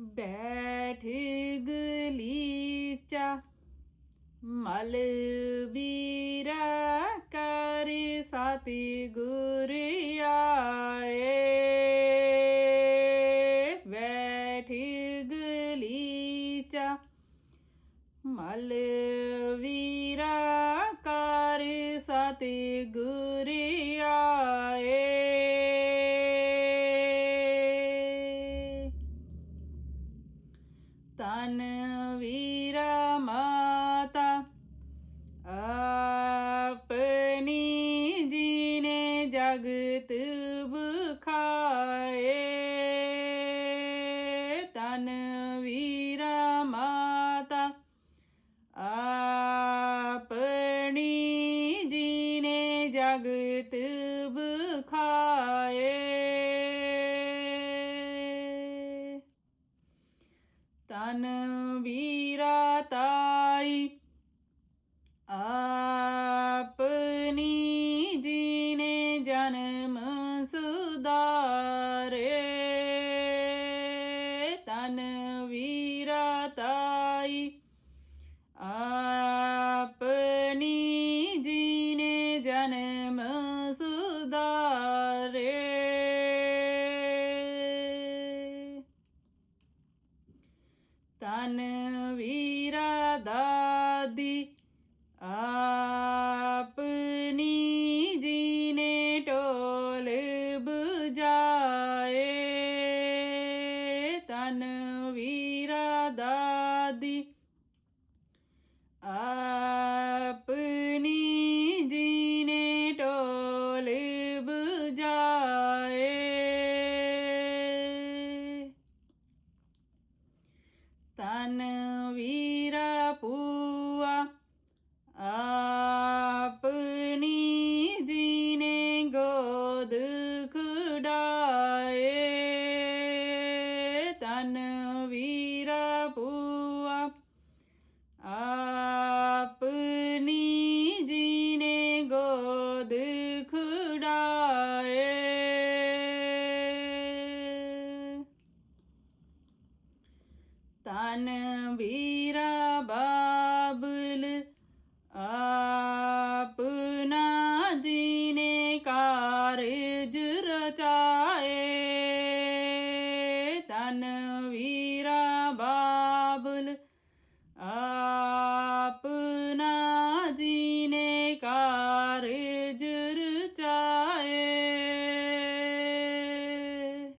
ਬੈਠ ਗਲੀਚਾ, ਮਲ ਵੀਰਾ ਕਰ ਸਾਤੀ ਗੁਰ ਆਏ। ਬੈਠ ਗਲੀਚਾ, ਮਲ ਵੀਰਾ ਕਰ ਸਤਿ ਗੁਰ ਜਗਤ ਬਖਾਏ ਤਨ ਵੀਰਾ ਮਾਤਾ ਆਪਣੀ ਜੀਨੇ ਜਗਤ ਬਖਾਏ। ਤਨ ਵੀਰਾ ਤਾਈ ਆਪਣੀ ਜਨਮ ਸੁਦਾਰੇ ਤਨ ਵੀਰਾ ਦਾਦੀ ਆਪਣੀ ਜੀਨੇ ਢੋਲ ਬਜਾਏ ਤਨ ਵੀਰਾ ਦਾਦੀ ਤਨ ਵੀਰਾ ਬਾਬਲ ਆਪਨਾ ਜੀਨੇ ਕਾਰਜ ਰਚਾਏ। ਤਨ ਵੀਰਾ ਬਾਬਲ ਆਪਨਾ ਜੀਨੇ ਕਾਰਜ